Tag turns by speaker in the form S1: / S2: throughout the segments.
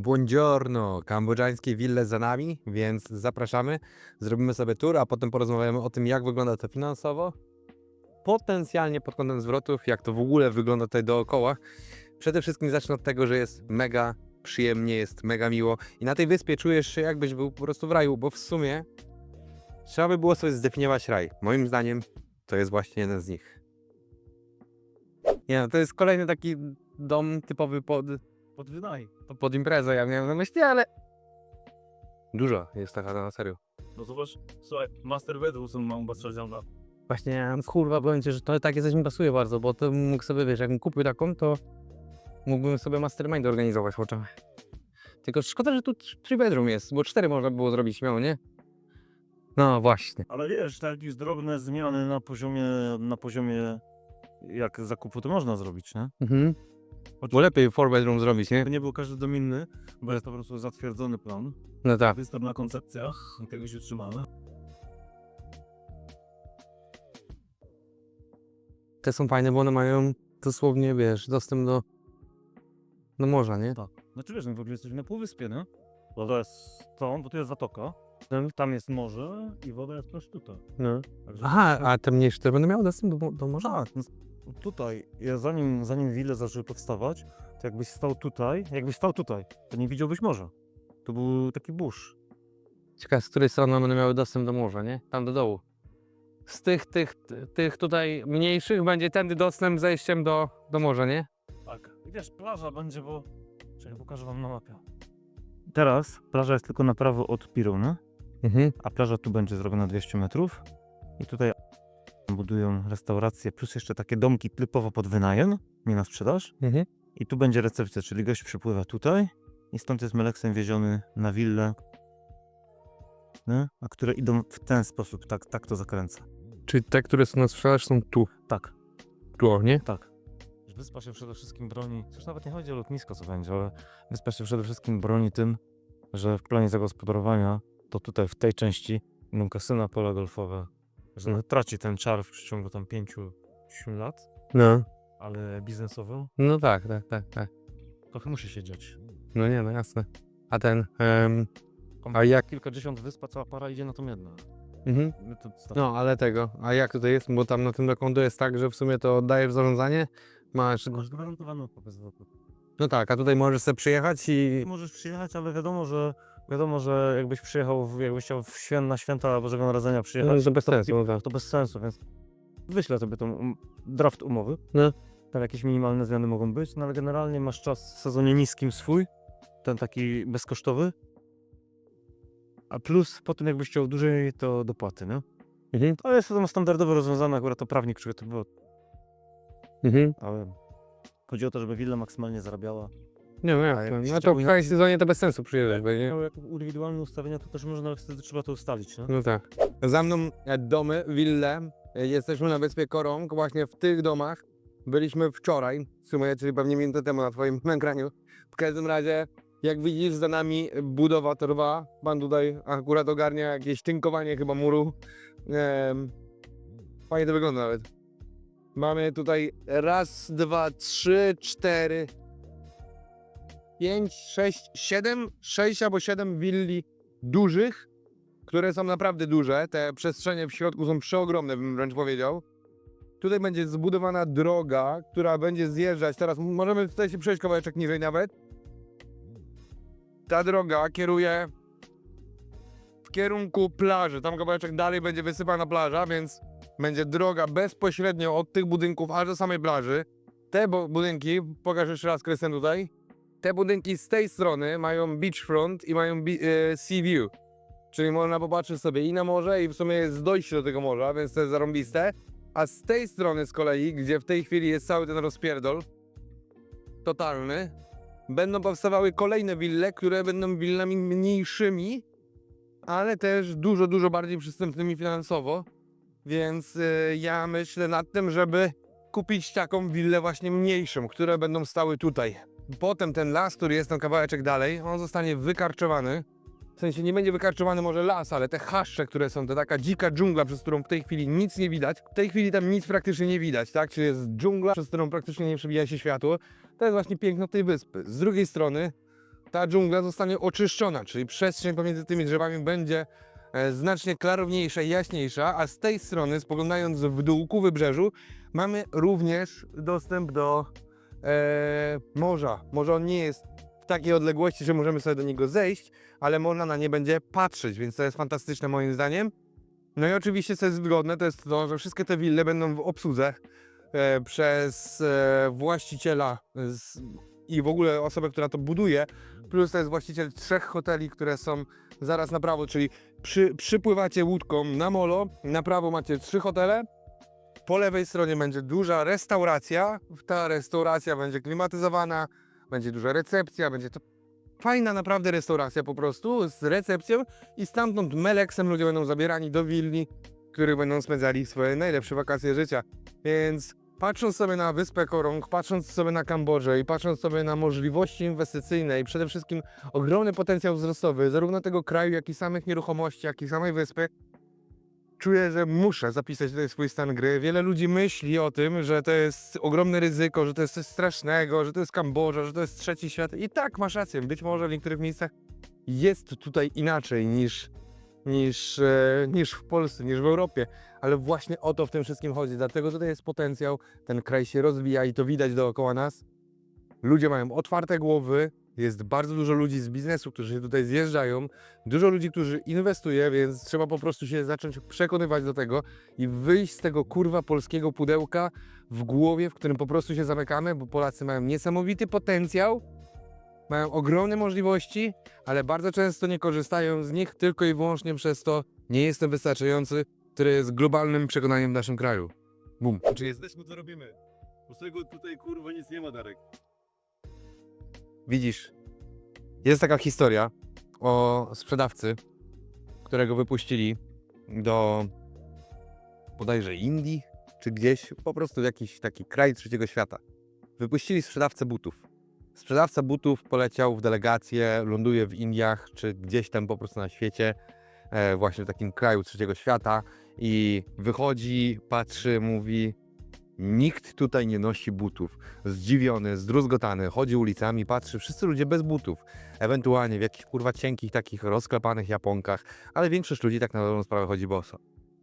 S1: Buongiorno, kambodżańskie wille za nami, więc zapraszamy. Zrobimy sobie tour, a potem porozmawiamy o tym, jak wygląda to finansowo. Potencjalnie pod kątem zwrotów, jak to w ogóle wygląda tutaj dookoła. Przede wszystkim zacznę od tego, że jest mega przyjemnie, jest mega miło i na tej wyspie czujesz się jakbyś był po prostu w raju, bo w sumie trzeba by było sobie zdefiniować raj. Moim zdaniem to jest właśnie jeden z nich. Nie no, to jest kolejny taki dom typowy pod
S2: Pod wynaj.
S1: to pod imprezę, ja miałem na myśli, ale dużo jest taka na serio.
S2: No zobacz, słuchaj, master bedroom są mam bastrzazana.
S1: Właśnie, kurwa, powiem ci, że to takie coś mi pasuje bardzo, bo to mógł sobie, wiesz, jakbym kupił taką, to mógłbym sobie mastermind organizować chociaż. Tylko szkoda, że tu three bedroom jest, bo cztery można było zrobić śmiało, nie? No właśnie.
S2: Ale wiesz, te jakieś drobne zmiany na poziomie, na poziomie jak zakupu to można zrobić, nie?
S1: Mhm. Bo lepiej four bedroom zrobić, nie?
S2: Jakby nie był każdy dom inny, bo jest to po prostu zatwierdzony plan.
S1: No tak.
S2: Występ koncepcja, tego się trzymamy.
S1: Te są fajne, bo one mają dosłownie, wiesz, dostęp do, do morza, nie?
S2: Tak. Znaczy wiesz, no w ogóle jesteśmy na półwyspie, nie? Woda jest stąd, bo tu jest zatoka, tam jest morze i woda jest tutaj.
S1: No.
S2: Także...
S1: Aha, a te mniejsze też będą miały dostęp do, do morza?
S2: Tak, no, tutaj, ja zanim, zanim wille zaczęły powstawać, to jakbyś stał tutaj, jakbyś stał tutaj, to nie widziałbyś morza. To był taki burz.
S1: Ciekawe, z której strony będą miały dostęp do morza, nie? Tam do dołu. Z tych, tych, tych tutaj mniejszych będzie tędy dostęp zejściem do, do morza, nie?
S2: Tak. I wiesz, plaża będzie, bo... Czekaj, pokażę wam na mapie. Teraz plaża jest tylko na prawo od Piru, nie?
S1: Mhm.
S2: A plaża tu będzie zrobiona 200 metrów. I tutaj budują restauracje, plus jeszcze takie domki typowo pod wynajem, nie na sprzedaż.
S1: Mhm.
S2: I tu będzie recepcja, czyli gość przypływa tutaj i stąd jest meleksem wieziony na willę, nie? a które idą w ten sposób, tak, tak to zakręca.
S1: Czyli te, które są na sprzedaż są tu,
S2: Tak,
S1: tu, nie?
S2: tak. Wyspa się przede wszystkim broni, już nawet nie chodzi o lotnisko co będzie, ale wyspa się przede wszystkim broni tym, że w planie zagospodarowania to tutaj w tej części będą kasyna, pola golfowe, że
S1: Mhm.
S2: traci ten czar w przeciągu tam 5-7 lat,
S1: No.
S2: ale biznesowo
S1: No tak, tak, tak, tak.
S2: trochę musi się dziać.
S1: No nie, no jasne. A ten, em, a jak,
S2: Kilkadziesiąt wyspa, cała para idzie na tą jedną.
S1: mhm.
S2: My to
S1: no ale tego, a jak tutaj jest, bo tam na tym dokonto jest tak, że w sumie to oddajesz zarządzanie, masz,
S2: Masz gwarantowaną to.
S1: no tak, a tutaj możesz sobie przyjechać i,
S2: Możesz przyjechać, ale wiadomo, że wiadomo, że jakbyś przyjechał, w- jakbyś chciał w świę, na święta Bożego Narodzenia przyjechać,
S1: no, to bez sensu, no
S2: to bez sensu, więc wyślę sobie tą um, draft umowy.
S1: No.
S2: Tam jakieś minimalne zmiany mogą być, no ale generalnie masz czas w sezonie niskim swój, ten taki bezkosztowy. A plus po tym jakbyś chciał dłużej, to dopłaty, nie?
S1: Mhm.
S2: Ale jest to standardowo rozwiązane, akurat to prawnik przygotowywał,
S1: Mhm.
S2: ale chodzi o to, żeby willa maksymalnie zarabiała.
S1: Nie, no jak no to w high sezonie to bez sensu przyjeżdżać, będzie.
S2: Miał jak indywidualne ustawienia, to też można, ale wtedy trzeba to ustalić, nie?
S1: No tak. Za mną e, domy, wille. E, Jesteśmy na wyspie Korong, właśnie w tych domach. Byliśmy wczoraj, w sumie, czyli pewnie minutę temu na twoim nagraniu. W każdym razie, jak widzisz, za nami budowa trwa. Pan tutaj akurat ogarnia jakieś tynkowanie chyba muru. Em, fajnie to wygląda nawet. Mamy tutaj raz, dwa, trzy, cztery, pięć, sześć, siedem, sześć albo siedem willi dużych, które są naprawdę duże. Te przestrzenie w środku są przeogromne, bym wręcz powiedział. Tutaj będzie zbudowana droga, która będzie zjeżdżać. Teraz możemy tutaj się przejść kawałeczek niżej nawet. Ta droga kieruje w kierunku plaży. Tam kawałeczek dalej będzie wysypana plaża, więc będzie droga bezpośrednio od tych budynków aż do samej plaży. Te budynki, pokaż jeszcze raz Krystian tutaj. Te budynki z tej strony mają beachfront i mają e, sea view. Czyli można popatrzeć sobie i na morze, i w sumie jest dojście do tego morza, więc to jest zarąbiste. A z tej strony z kolei, gdzie w tej chwili jest cały ten rozpierdol, totalny, będą powstawały kolejne wille, które będą willami mniejszymi, ale też dużo, dużo bardziej przystępnymi finansowo. Więc y, ja myślę nad tym, żeby kupić taką willę właśnie mniejszą, które będą stały tutaj. Potem ten las, który jest tam kawałeczek dalej, on zostanie wykarczowany. W sensie nie będzie wykarczowany może las, ale te chaszcze, które są, to taka dzika dżungla, przez którą w tej chwili nic nie widać. W tej chwili tam nic praktycznie nie widać, tak? Czyli jest dżungla, przez którą praktycznie nie przebija się światło. To jest właśnie piękno tej wyspy. Z drugiej strony ta dżungla zostanie oczyszczona, czyli przestrzeń pomiędzy tymi drzewami będzie e, znacznie klarowniejsza i jaśniejsza, a z tej strony, spoglądając w dół ku wybrzeżu, mamy również dostęp do morza. Może on nie jest w takiej odległości, że możemy sobie do niego zejść, ale można na nie będzie patrzeć, więc to jest fantastyczne moim zdaniem. No i oczywiście, co jest wygodne, to jest to, że wszystkie te wille będą w obsłudze e, przez e, właściciela i w ogóle osobę, która to buduje, plus to jest właściciel trzech hoteli, które są zaraz na prawo, czyli przy, przypływacie łódką na molo, na prawo macie trzy hotele, po lewej stronie będzie duża restauracja, ta restauracja będzie klimatyzowana, będzie duża recepcja, będzie to fajna naprawdę restauracja po prostu z recepcją i stamtąd meleksem ludzie będą zabierani do willi, w których będą spędzali swoje najlepsze wakacje życia. Więc patrząc sobie na Wyspę Korong, patrząc sobie na Kambodżę i patrząc sobie na możliwości inwestycyjne i przede wszystkim ogromny potencjał wzrostowy zarówno tego kraju, jak i samych nieruchomości, jak i samej wyspy, czuję, że muszę zapisać tutaj swój stan gry. Wiele ludzi myśli o tym, że to jest ogromne ryzyko, że to jest coś strasznego, że to jest Kambodża, że to jest trzeci świat. I tak, masz rację, być może w niektórych miejscach jest tutaj inaczej niż, niż, e, niż w Polsce, niż w Europie. Ale właśnie o to w tym wszystkim chodzi. Dlatego tutaj jest potencjał, ten kraj się rozwija i to widać dookoła nas. Ludzie mają otwarte głowy, jest bardzo dużo ludzi z biznesu, którzy się tutaj zjeżdżają, dużo ludzi, którzy inwestuje, więc trzeba po prostu się zacząć przekonywać do tego i wyjść z tego kurwa polskiego pudełka w głowie, w którym po prostu się zamykamy, bo Polacy mają niesamowity potencjał, mają ogromne możliwości, ale bardzo często nie korzystają z nich tylko i wyłącznie przez to, nie jestem wystarczający, które jest globalnym przekonaniem w naszym kraju. Bum.
S3: Czy jesteśmy, to robimy. Z tego tutaj kurwa nic nie ma, Darek.
S1: Widzisz, jest taka historia o sprzedawcy, którego wypuścili do bodajże Indii, czy gdzieś, po prostu w jakiś taki kraj trzeciego świata. Wypuścili sprzedawcę butów. Sprzedawca butów poleciał w delegację, ląduje w Indiach, czy gdzieś tam po prostu na świecie, e, właśnie w takim kraju trzeciego świata i wychodzi, patrzy, mówi Nikt tutaj nie nosi butów. Zdziwiony, zdruzgotany, chodzi ulicami, patrzy, wszyscy ludzie bez butów. Ewentualnie w jakichś kurwa cienkich, takich rozklepanych japonkach, ale większość ludzi tak na dobrą sprawę chodzi boso.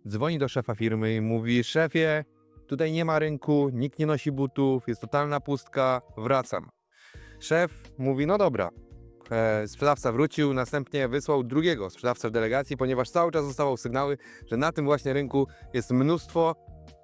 S1: Dzwoni do szefa firmy i mówi, szefie, tutaj nie ma rynku, nikt nie nosi butów, jest totalna pustka, wracam. Szef mówi, no dobra. E, sprzedawca wrócił, następnie wysłał drugiego sprzedawcę w delegacji, ponieważ cały czas dostawał sygnały, że na tym właśnie rynku jest mnóstwo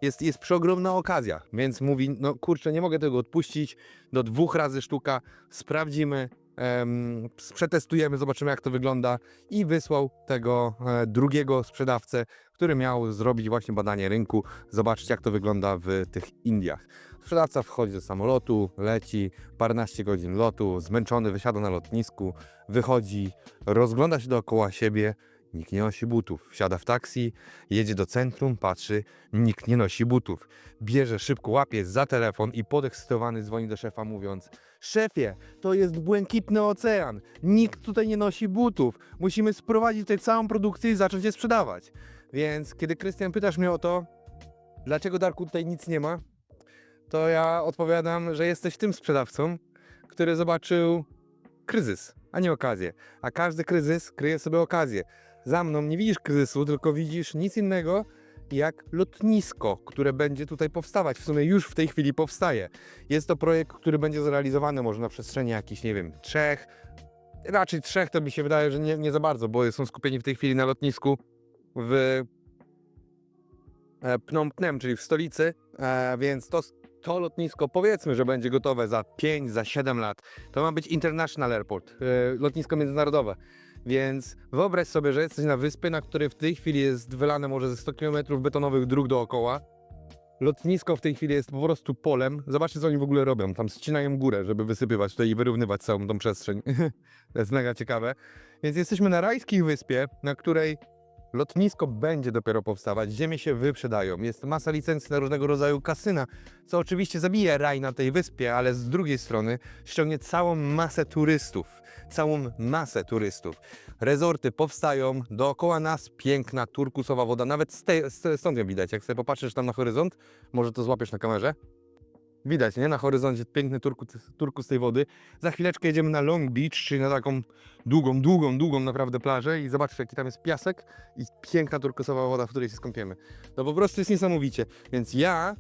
S1: jest, jest przeogromna okazja, więc mówi, no kurczę, nie mogę tego odpuścić, do dwóch razy sztuka, sprawdzimy, em, przetestujemy, zobaczymy jak to wygląda i wysłał tego e, drugiego sprzedawcę, który miał zrobić właśnie badanie rynku, zobaczyć jak to wygląda w tych Indiach. Sprzedawca wchodzi do samolotu, leci, paręnaście godzin lotu, zmęczony, wysiada na lotnisku, wychodzi, rozgląda się dookoła siebie, Nikt nie nosi butów. Wsiada w taksi, jedzie do centrum, patrzy, nikt nie nosi butów. Bierze szybko, łapie za telefon i podekscytowany dzwoni do szefa mówiąc Szefie, to jest błękitny ocean. Nikt tutaj nie nosi butów. Musimy sprowadzić tutaj całą produkcję i zacząć je sprzedawać. Więc kiedy Krystian pytasz mnie o to, dlaczego Darku tutaj nic nie ma, to ja odpowiadam, że jesteś tym sprzedawcą, który zobaczył kryzys, a nie okazję. A każdy kryzys kryje sobie okazję za mną nie widzisz kryzysu, tylko widzisz nic innego jak lotnisko, które będzie tutaj powstawać. W sumie już w tej chwili powstaje. Jest to projekt, który będzie zrealizowany może na przestrzeni jakichś, nie wiem, trzech, raczej trzech to mi się wydaje, że nie, nie za bardzo, bo są skupieni w tej chwili na lotnisku w e, Phnom Penh, czyli w stolicy, e, więc to, to lotnisko powiedzmy, że będzie gotowe za 5, za 7 lat. To ma być International Airport, e, lotnisko międzynarodowe. Więc wyobraź sobie, że jesteś na wyspie, na której w tej chwili jest wylane może ze 100 km betonowych dróg dookoła. Lotnisko w tej chwili jest po prostu polem. Zobaczcie, co oni w ogóle robią. Tam ścinają górę, żeby wysypywać tutaj i wyrównywać całą tą przestrzeń. to jest mega ciekawe. Więc jesteśmy na rajskiej wyspie, na której lotnisko będzie dopiero powstawać. Ziemie się wyprzedają. Jest masa licencji na różnego rodzaju kasyna, co oczywiście zabije raj na tej wyspie, ale z drugiej strony ściągnie całą masę turystów całą masę turystów. Rezorty powstają, dookoła nas piękna turkusowa woda, nawet z tej, stąd ją widać, jak sobie popatrzysz tam na horyzont, może to złapiesz na kamerze. Widać, nie? Na horyzoncie piękny turku, turku z tej wody. Za chwileczkę jedziemy na Long Beach, czyli na taką długą, długą, długą naprawdę plażę i zobaczcie, jaki tam jest piasek i piękna turkusowa woda, w której się skąpiemy. No po prostu jest niesamowicie. Więc ja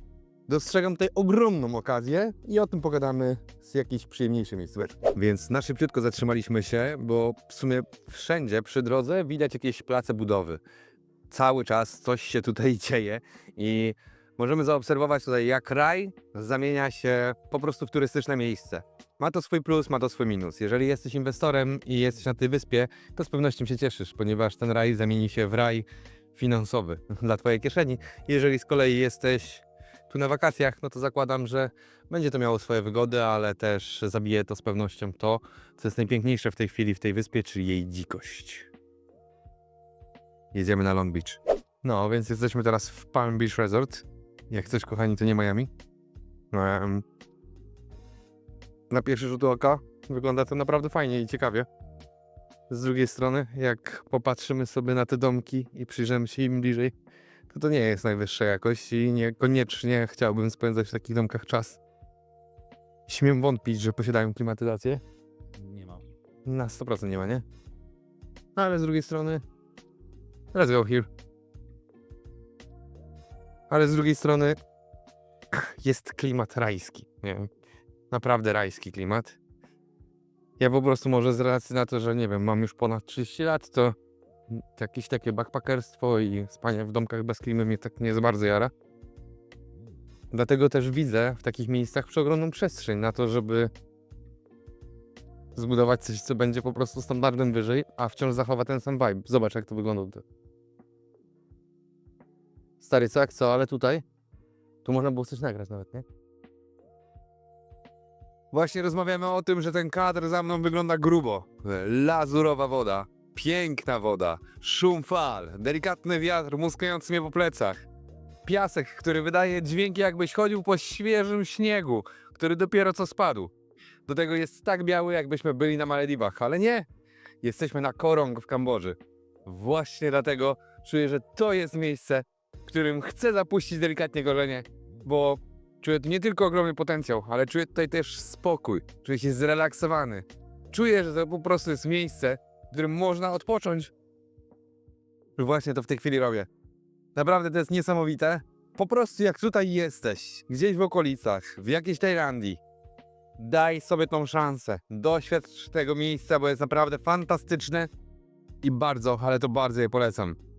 S1: dostrzegam tutaj ogromną okazję i o tym pogadamy z jakiejś przyjemniejszej miejscóweczki. Więc na szybciutko zatrzymaliśmy się, bo w sumie wszędzie przy drodze widać jakieś place budowy. Cały czas coś się tutaj dzieje i możemy zaobserwować tutaj, jak raj zamienia się po prostu w turystyczne miejsce. Ma to swój plus, ma to swój minus. Jeżeli jesteś inwestorem i jesteś na tej wyspie, to z pewnością się cieszysz, ponieważ ten raj zamieni się w raj finansowy dla Twojej kieszeni. Jeżeli z kolei jesteś tu na wakacjach, no to zakładam, że będzie to miało swoje wygody, ale też zabije to z pewnością to, co jest najpiękniejsze w tej chwili w tej wyspie, czyli jej dzikość. Jedziemy na Long Beach. No, więc jesteśmy teraz w Palm Beach Resort. Jak coś, kochani, to nie Miami. Em, na pierwszy rzut oka wygląda to naprawdę fajnie i ciekawie. Z drugiej strony, jak popatrzymy sobie na te domki i przyjrzymy się im bliżej, to to nie jest najwyższa jakość i niekoniecznie chciałbym spędzać w takich domkach czas. Śmiem wątpić, że posiadają klimatyzację.
S2: Nie ma.
S1: Na 100% nie ma, nie? No ale z drugiej strony. Let's go here. Ale z drugiej strony. Jest klimat rajski. Nie wiem. Naprawdę rajski klimat. Ja po prostu może z racji na to, że nie wiem, mam już ponad 30 lat, to jakieś takie backpackerstwo i spanie w domkach bez klimy mnie tak nie za bardzo jara. Dlatego też widzę w takich miejscach przeogromną przestrzeń na to, żeby zbudować coś, co będzie po prostu standardem wyżej, a wciąż zachowa ten sam vibe. Zobacz, jak to wygląda. Stary, co jak co, ale tutaj tu można było coś nagrać nawet, nie? Właśnie rozmawiamy o tym, że ten kadr za mną wygląda grubo. Lazurowa woda, piękna woda, szum fal, delikatny wiatr muskający mnie po plecach. Piasek, który wydaje dźwięki jakbyś chodził po świeżym śniegu, który dopiero co spadł. Do tego jest tak biały, jakbyśmy byli na Malediwach, ale nie. Jesteśmy na Korong w Kambodży. Właśnie dlatego czuję, że to jest miejsce, którym chcę zapuścić delikatnie golenie, bo czuję tu nie tylko ogromny potencjał, ale czuję tutaj też spokój. Czuję się zrelaksowany. Czuję, że to po prostu jest miejsce, w którym można odpocząć. I Właśnie to w tej chwili robię. Naprawdę to jest niesamowite. Po prostu jak tutaj jesteś, gdzieś w okolicach, w jakiejś Tajlandii, daj sobie tą szansę. Doświadcz tego miejsca, bo jest naprawdę fantastyczne i bardzo, ale to bardzo je polecam.